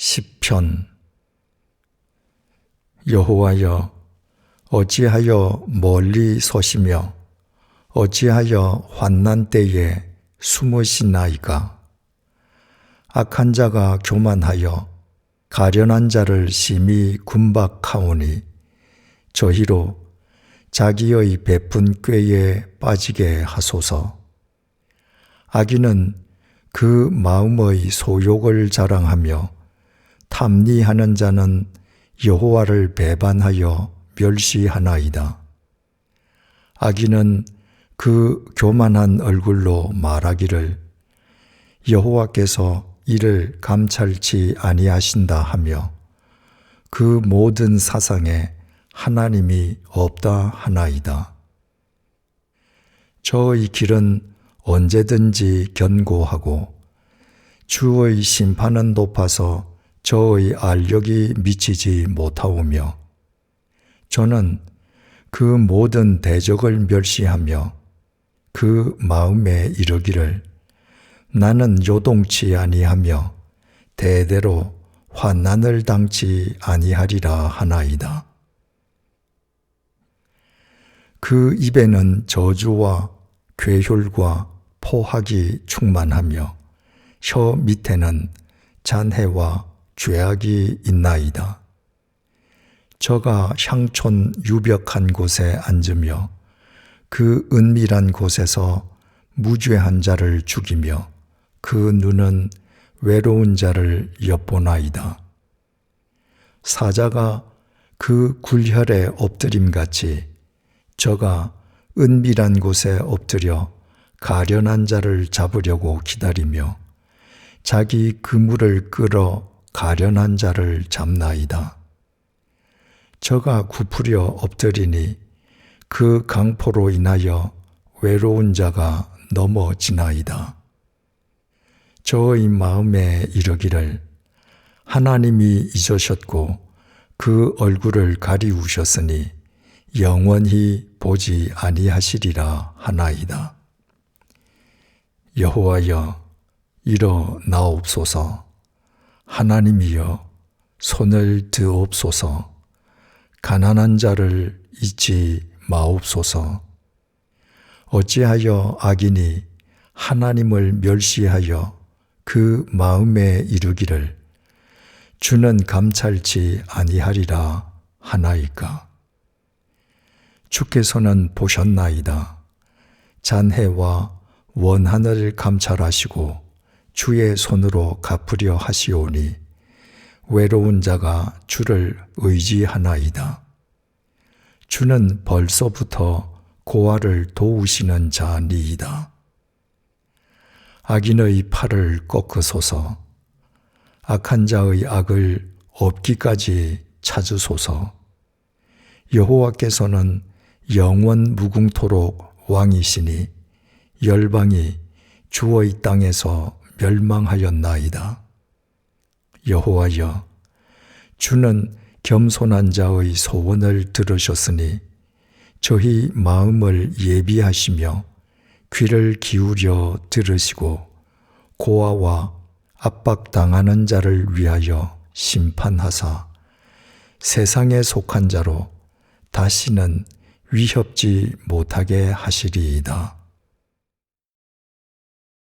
시편. 여호와여 어찌하여 멀리 서시며 어찌하여 환난 때에 숨으시나이까? 악한 자가 교만하여 가련한 자를 심히 군박하오니 저희로 자기의 베푼 꾀에 빠지게 하소서. 악인은 그 마음의 소욕을 자랑하며 탐리하는 자는 여호와를 배반하여 멸시하나이다. 악인은 그 교만한 얼굴로 말하기를 여호와께서 이를 감찰치 아니하신다 하며 그 모든 사상에 하나님이 없다 하나이다. 저의 길은 언제든지 견고하고 주의 심판은 높아서 저의 알력이 미치지 못하오며 저는 그 모든 대적을 멸시하며 그 마음에 이르기를 나는 요동치 아니하며 대대로 환난을 당치 아니하리라 하나이다. 그 입에는 저주와 괴혈과 포악이 충만하며 혀 밑에는 잔해와 죄악이 있나이다. 저가 향촌 유벽한 곳에 앉으며 그 은밀한 곳에서 무죄한 자를 죽이며 그 눈은 외로운 자를 엿보나이다. 사자가 그 굴혈에 엎드림 같이 저가 은밀한 곳에 엎드려 가련한 자를 잡으려고 기다리며 자기 그물을 끌어 가련한 자를 잡나이다. 저가 굽으려 엎드리니 그 강포로 인하여 외로운 자가 넘어지나이다. 저의 마음에 이르기를 하나님이 잊으셨고 그 얼굴을 가리우셨으니 영원히 보지 아니하시리라 하나이다. 여호와여 일어나옵소서 하나님이여 손을 드옵소서. 가난한 자를 잊지 마옵소서. 어찌하여 악인이 하나님을 멸시하여 그 마음에 이르기를 주는 감찰치 아니하리라 하나이까? 주께서는 보셨나이다. 잔해와 원하늘 감찰하시고 주의 손으로 갚으려 하시오니 외로운 자가 주를 의지하나이다. 주는 벌써부터 고아를 도우시는 자니이다. 악인의 팔을 꺾으소서, 악한 자의 악을 없기까지 찾으소서. 여호와께서는 영원 무궁토록 왕이시니 열방이 주의 땅에서 멸망하였나이다. 여호와여, 주는 겸손한 자의 소원을 들으셨으니 저희 마음을 예비하시며 귀를 기울여 들으시고 고아와 압박당하는 자를 위하여 심판하사 세상에 속한 자로 다시는 위협지 못하게 하시리이다.